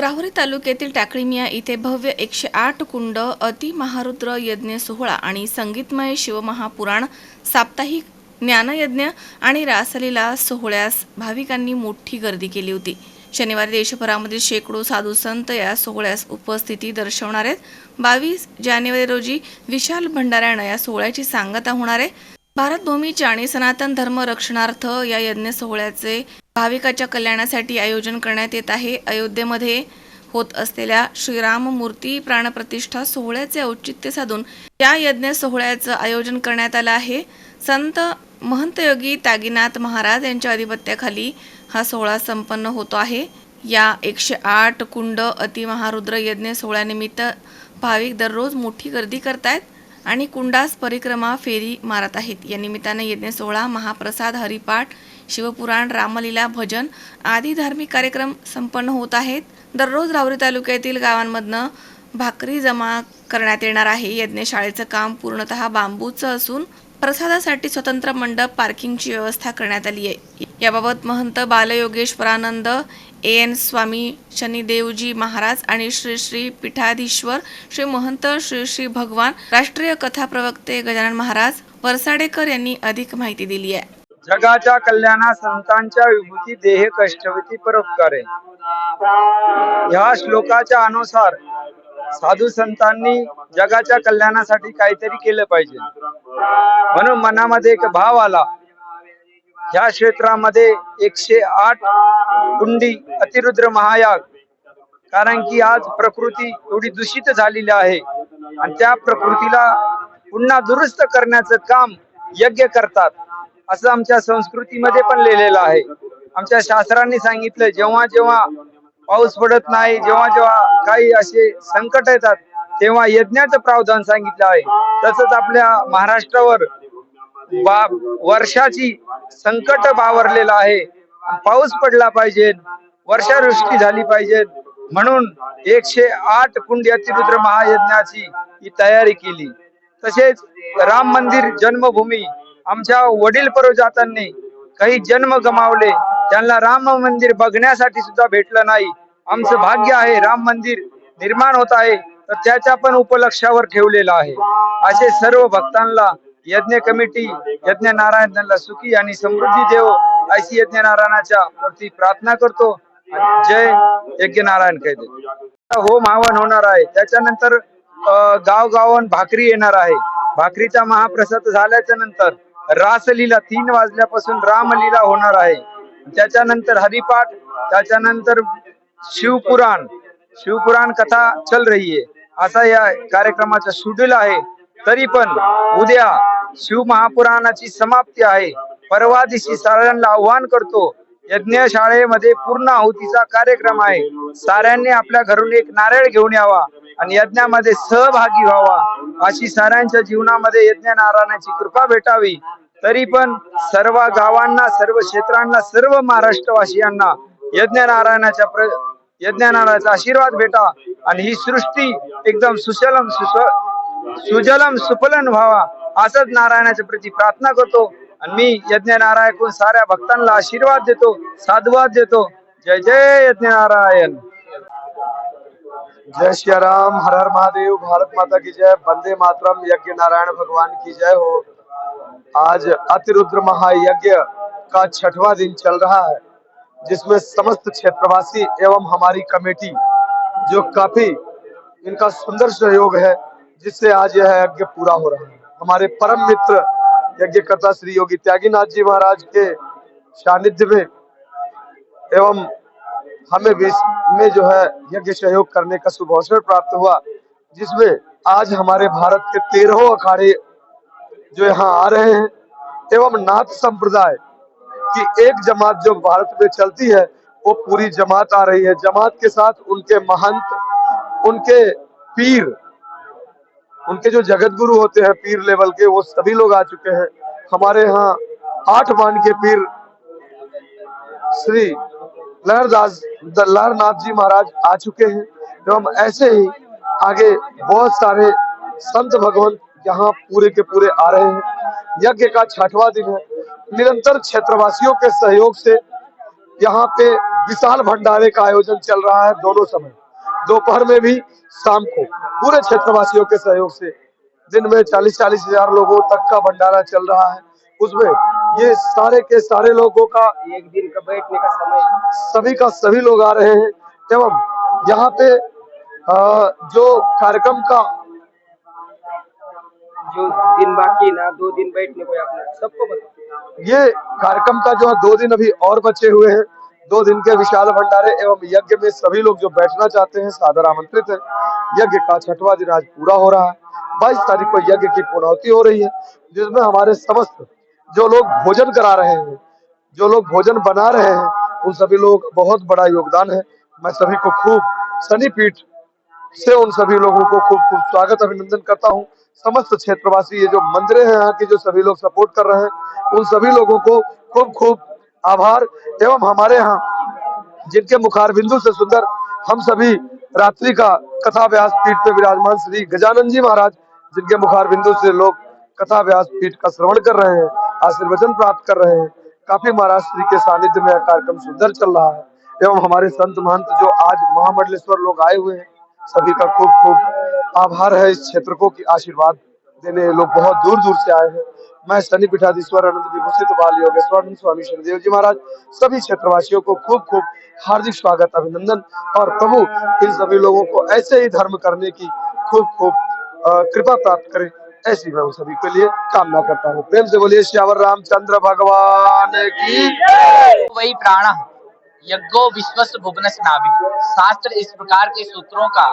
राहुरी तालुक्यातील टाकळीमिया इथे भव्य एकशे आठ कुंड अति महारुद्र यज्ञ सोहळा आणि संगीतमय शिवमहापुराण साप्ताहिक ज्ञानयज्ञ आणि रासलीला सोहळ्यास भाविकांनी मोठी गर्दी केली होती. शनिवारी देशभरामधील शेकडो साधू संत या सोहळ्यास उपस्थिती दर्शवणार आहेत. बावीस जानेवारी रोजी विशाल भंडाऱ्यानं या सोहळ्याची सांगता होणार आहे. भारत आणि सनातन धर्म रक्षणार्थ या यज्ञ सोहळ्याचे भाविकाच्या कल्याणासाठी आयोजन करण्यात येत आहे. अयोध्येमध्ये होत असलेल्या श्रीराम मूर्ती प्राणप्रतिष्ठा सोहळ्याचे औचित्य साधून या यज्ञ सोहळ्याचं आयोजन करण्यात आलं आहे. संत महंत योगी तागीनाथ महाराज यांच्या अधिपत्याखाली हा सोहळा संपन्न होतो आहे. या एकशे आठ कुंड अतिमहारुद्र यज्ञ सोहळ्यानिमित्त भाविक दररोज मोठी गर्दी करतायत. आणि कुंडास परिक्रमा फेरी मारत आहेत. या निमित्ताने यज्ञ सोहळा महाप्रसाद हरिपाठ शिवपुराण रामलीला भजन आदी धार्मिक कार्यक्रम संपन्न होत आहेत. दररोज रावरी तालुक्यातील गावांमधनं भाकरी जमा करण्यात येणार आहे. यज्ञशाळेचं काम पूर्णतः बांबूचं असून प्रसादासाठी स्वतंत्र मंडप पार्किंगची व्यवस्था करण्यात आली आहे. याबाबत महंत बालयोगेश्वरानंद ए एन स्वामी शनिदेवजी महाराज आणि श्री श्री पीठाधीश्वर श्री महंत श्री श्री भगवान राष्ट्रीय कथा प्रवक्ते गजानन महाराज वरसाडेकर यांनी अधिक माहिती दिली आहे. जगाच्या कल्याणा संतांच्या विभूती देह कष्टवती परोपकारे. ह्या श्लोकाच्या अनुसार साधू संतांनी जगाच्या कल्याणासाठी काहीतरी केलं पाहिजे. म्हणून मनामध्ये एक भाव आला. ह्या क्षेत्रामध्ये एकशे आठ कुंडी अतिरुद्र महायाग. कारण की आज प्रकृती एवढी दूषित झालेली आहे. आणि त्या प्रकृतीला पुन्हा दुरुस्त करण्याचं काम यज्ञ करतात. असं आमच्या संस्कृतीमध्ये पण लिहिलेलं आहे. आमच्या शास्त्रांनी सांगितलं जेव्हा जेव्हा पाऊस पडत नाही जेव्हा जेव्हा काही असे संकट येतात तेव्हा यज्ञाचं प्रावधान सांगितलं आहे. तसंच आपल्या महाराष्ट्रावर बा वर्षाची संकट बावरलेलं आहे. पाऊस पडला पाहिजे वर्षावृष्टी झाली पाहिजे. म्हणून एकशे आठ कुंडी अतिरुद्र महायज्ञाची ही तयारी केली. तसेच राम मंदिर जन्मभूमी आमच्या वडील परोजातांनी काही जन्म गमावले. त्यांना राम मंदिर बघण्यासाठी सुद्धा भेटलं नाही. आमचं भाग्य आहे राम मंदिर निर्माण होत आहे. तर त्याच्या पण उपलक्षावर ठेवलेलं आहे. असे सर्व भक्तांना यज्ञ कमिटी यज्ञ नारायण त्यांना सुखी आणि समृद्धी देव अशी यज्ञ नारायणाच्या वरती प्रार्थना करतो जय यज्ञ नारायण कहते होम हवन होणार आहे. त्याच्यानंतर गाव गावन भाकरी येणार आहे. भाकरीचा महाप्रसाद झाल्याच्यानंतर रासलीला तीन वाजल्यापासून रामलीला होणार आहे. त्याच्यानंतर हरिपाठ त्याच्यानंतर शिवपुराण. शिवपुराण कथा चल रही आहे असा या कार्यक्रमाचा शेड्यूल आहे. तरी पण उद्या शिव महापुराणाची समाप्ती आहे. परवा दिवशी साऱ्यांना आव्हान करतो. यज्ञ शाळेमध्ये पूर्ण आहुतीचा कार्यक्रम आहे. साऱ्यांनी आपल्या घरून एक नारळ घेऊन यावा आणि यज्ञामध्ये सहभागी व्हावा. अशी साऱ्यांच्या जीवनामध्ये यज्ञ नारायणाची कृपा भेटावी. तरी पण सर्व गावांना सर्व क्षेत्रांना सर्व महाराष्ट्रवासियांना यज्ञ नारायणाच्या प्र यज्ञ नारायणाचा आशीर्वाद भेटा आणि ही सृष्टी एकदम सुशलम सुस सुजलम सुफलन व्हावा. असंच नारायणाच्या प्रती प्रार्थना यज्ञ नारायण साऱ्या भक्तांना आशीर्वाद देतो, साधुवाद देतो. जय जय यज्ञ नारायण. जय श्री राम, हर हर महादेव, भारत माता की जय, वंदे मातरम, यज्ञ नारायण भगवान की जय हो। आज अतिरुद्र महायज्ञ का छठवां दिन चल रहा है, जिसमें समस्त क्षेत्रवासी एवं हमारी कमेटी, जो काफ़ी इनका सुंदर सहयोग है, जिससे आज यह यज्ञ पूरा हो रहा है। हमारे परम मित्र यज्ञकर्ता श्री योगी त्यागीनाथ जी महाराज के सानिध्य में एवं हमें भी में जो है यज्ञ सहयोग करने का शुभ अवसर प्राप्त हुआ, जिसमें आज हमारे भारत के तेरहों अखाड़े जो यहाँ आ रहे हैं, एवं नाथ संप्रदाय की एक जमात जो भारत में चलती है, वो पूरी जमात आ रही है। जमात के साथ उनके महंत, उनके पीर उनके जो जगत गुरु होते हैं पीर लेवल के, वो सभी लोग आ चुके हैं। हमारे यहाँ आठ मान के पीर, श्री लहरदास, द लहरनाथ जी महाराज आ चुके हैं। एवं ऐसे ही आगे बहुत सारे संत भगवान यहाँ पूरे के पूरे आ रहे हैं। यज्ञ का छठवां दिन है। निरंतर क्षेत्रवासियों के सहयोग से यहाँ पे विशाल भंडारे का आयोजन चल रहा है दोनों समय। दोपहर में भी शाम को। पूरे क्षेत्रवासियों के सहयोग से दिन में चालीस चालीस हज़ार लोगों तक का भंडारा चल रहा है। उसमें ये सारे के सारे लोगों का एक दिन का बैठने का समय। सभी का सभी लोग आ रहे हैं। एवं यहाँ पे अ, जो कार्यक्रम का जो दिन बाकी ना दो दिन बैठने को आपने। सबको बता ये कार्यक्रम का जो दो दिन अभी और बचे हुए हैं दो दिन के विशाल भंडारे एवं यज्ञ में सभी लोग जो बैठना चाहते हैं, सादर आमंत्रित है। यज्ञ का छठवा दिन आज पूरा हो रहा है। बाईस तारीख को यज्ञ की पूर्णाहुति हो रही है, जिसमें हमारे समस्त जो लोग भोजन करा रहे हैं, जो लोग भोजन बना रहे हैं, उन सभी लोग बहुत बड़ा योगदान है। मैं सभी को खूब शनि पीठ से उन सभी लोगों को खूब खूब स्वागत, अभिनंदन करता हूँ। समस्त क्षेत्रवासी, ये जो मंदिर है, यहाँ के जो सभी लोग सपोर्ट कर रहे हैं, उन सभी लोगों को खूब खूब आभार एवं हमारे यहाँ जिनके मुखार बिंदु से सुंदर हम सभी रात्रि का कथा व्यास पीठ पे विराजमान श्री गजानंद जी महाराज, जिनके मुखार बिंदु से लोग कथा व्यास पीठ का श्रवण कर रहे हैं, आशीर्वचन प्राप्त कर रहे हैं। काफ़ी महाराज श्री के सानिध्य में कार्यक्रम सुंदर चल रहा है। एवं हमारे संत महंत जो आज महामंडलेश्वर लोग आए हुए हैं, सभी का खूब खूब आभार है इस क्षेत्र को की आशीर्वाद देने लोग बहुत दूर दूर से आए हैं। मैं शनि पीठाधीश्वर अनंत विभूषित बाल योगेश्वर स्वामी शनिदेव जी महाराज, सभी क्षेत्रवासियों को खूब खूब हार्दिक स्वागत, अभिनंदन और प्रभु, इन सभी लोगों को ऐसे ही धर्म करने की खूब खूब कृपा प्राप्त करे, ऐसी मैं सभी के लिए कामना करता हूँ। प्रेम से बोलिए, श्यावर रामचंद्र भगवान की वही प्राण, यज्ञो विश्वस भुवन नाभि शास्त्र इस प्रकार के सूत्रों का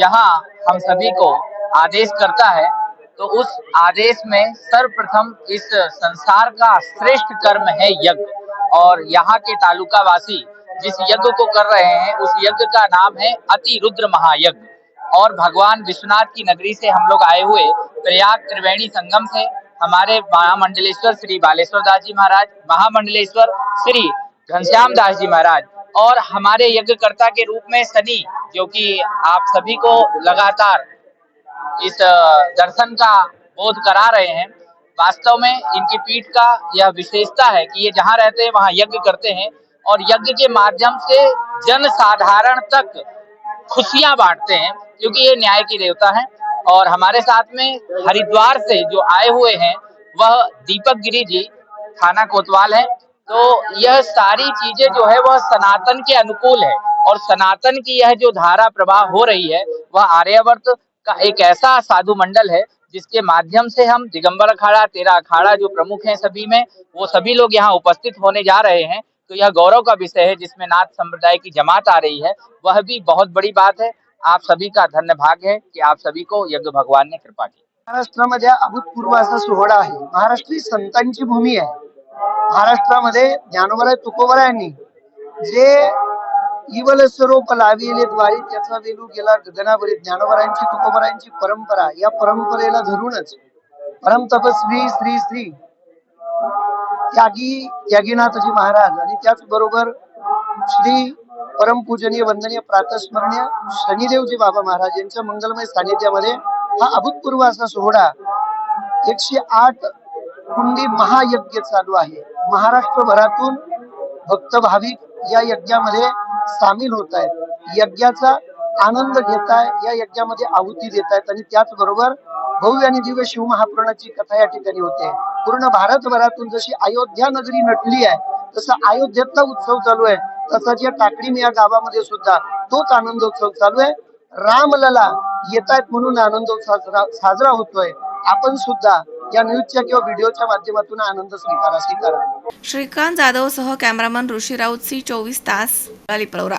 यहाँ हम सभी को आदेश करता है तो उस आदेश में सर्वप्रथम इस संसार का श्रेष्ठ कर्म है यज्ञ। और यहाँ के तालुका वासी जिस यज्ञ को कर रहे हैं, उस यज्ञ का नाम है अति रुद्र महायज्ञ। और भगवान विश्वनाथ की नगरी से हम लोग आए हुए प्रयाग त्रिवेणी संगम से हमारे महामंडलेश्वर श्री बालेश्वर दास जी महाराज, महामंडलेश्वर श्री घनश्याम दास जी महाराज और हमारे यज्ञकर्ता के रूप में सनी, जो कि आप सभी को लगातार इस दर्शन का बोध करा रहे हैं। वास्तव में इनकी पीठ का यह विशेषता है कि ये जहाँ रहते हैं, वहाँ यज्ञ करते हैं और यज्ञ के माध्यम से जन साधारण तक खुशियाँ बांटते हैं, क्योंकि ये न्याय की देवता है। और हमारे साथ में हरिद्वार से जो आए हुए हैं, वह दीपक गिरी जी, थाना कोतवाल है। तो यह सारी चीज़ें जो है, वह सनातन के अनुकूल है और सनातन की यह जो धारा प्रवाह हो रही है, वह आर्यावर्त का एक ऐसा साधु मंडल है, जिसके माध्यम से हम दिगंबर अखाड़ा, तेरा अखाड़ा जो प्रमुख हैं सभी में, वो सभी लोग यहाँ उपस्थित होने जा रहे हैं। तो यह गौरव का विषय है, जिसमें नाथ संप्रदाय की जमात आ रही है। वह भी बहुत बड़ी बात है। आप सभी का धन्य भाग है कि आप सभी को यज्ञ भगवान ने कृपा की। महाराष्ट्र महाराष्ट्रामध्ये अभूतपूर्व सोहळा आहे। महाराष्ट्र ही संतांची भूमी आहे। महाराष्ट्रामध्ये ज्ञानोबराय तुकोबरायांनी जे इवल स्वरूप लाविले द्वारे त्याचा वेलू गेला गगनावरी ज्ञानोबरायांची तुकोबरांची परंपरा. या परंपरेला धरूनच परम तपस्वी श्री श्री त्यागी त्यागीनाथजी महाराज आणि त्याचबरोबर श्री परमपूजनीय वंदनीय प्रातस्मरणीय शनिदेवजी बाबा महाराज यांच्या मंगलमय सानिध्यामध्ये हा अभूतपूर्व असा सोहळा एकशे आठ कुंडी महायज्ञ चालू आहे. महाराष्ट्रभरातून भक्त भाविक या यज्ञामध्ये सामील होत आहेत. यज्ञाचा आनंद घेत आहे या यज्ञामध्ये आहुती देत आहेत आणि त्याचबरोबर भव्य आणि दिव्य शिवमहापुराणाची कथा या ठिकाणी होते. पूर्ण भारतभरातून जशी अयोध्या नगरी नटली आहे तसं अयोध्येतला उत्सव चालू आहे. तसाच या टाकडीम या गावामध्ये सुद्धा तोच आनंदोत्सव चालू आहे. रामलला येत आहेत म्हणून आनंदोत्सव साजरा साजरा होतोय. आपण सुद्धा या न्यूजच्या किंवा व्हिडिओच्या माध्यमातून आनंद स्वीकारा स्वीकारा. श्रीकांत जाधव सह कॅमेरामन ऋषी राऊत सी चोवीस तास अलिपळवरा